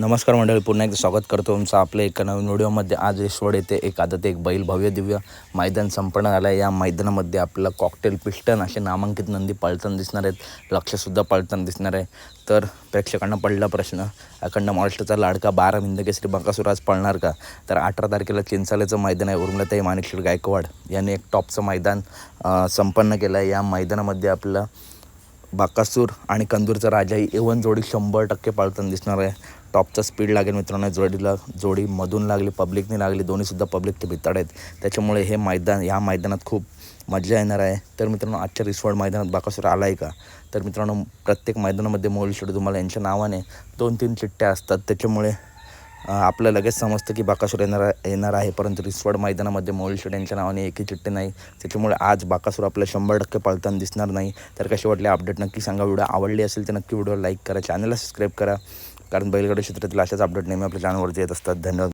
नमस्कार मंडळी पुन्हा एकदा स्वागत करतो तुमचं आपल्या एका नवीन व्हिडिओमध्ये. आज रिसवड येथे एक आदत एक बैल भव्य दिव्य मैदान संपन्न झालं आहे. या मैदानामध्ये आपल्याला कॉकटेल पिस्टन असे नामांकित नंदी पळताना दिसणार आहेत. लक्षसुद्धा पळताना दिसणार आहे. तर प्रेक्षकांना पडला प्रश्न अखंड महाराष्ट्राचा लाडका बारा मिंदकेसरी बकासूर आज पळणार का? तर अठरा तारखेला चिंचाल्याचं मैदान आहे. उर्मिलाताई माणिकशेठ गायकवाड यांनी एक टॉपचं मैदान संपन्न केलं आहे. या मैदानामध्ये आपलं बाकासूर आणि कंदूरचा राजा ही एवन जोडी शंभर टक्के पाळताना दिसणार आहे. टॉपचा स्पीड लागेल मित्रांनो जोडीला जोडी मधून लागली पब्लिकने लागली दोन्हीसुद्धा पब्लिकचे भिताड आहेत. त्याच्यामुळे हे मैदान ह्या मैदानात खूप मजा येणार आहे. तर मित्रांनो आजच्या रिसवड मैदानात बाकासूर आला आहे का? तर मित्रांनो प्रत्येक मैदानामध्ये मोल शेड तुम्हाला यांच्या नावाने दोन तीन चिठ्ठ्या असतात. त्याच्यामुळे आपलं लगेच समजतं की बाकासूर येणार येणार आहे. परंतु रिसवड मैदानामध्ये मोलशेड यांच्या नावाने एकही चिठ्ठी नाही. त्याच्यामुळे आज बाकासूर आपल्या शंभर टक्के पळताना दिसणार नाही. तर कसे वाटले अपडेट नक्की सांगा. व्हिडिओ आवडली असेल तर नक्की व्हिडिओ लाईक करा. चॅनलला सबस्क्राईब करा. कारण बैलगाडी क्षेत्रातील अशाच अपडेट नेहमी आपल्या चॅनलवरती येत असतात. धन्यवाद.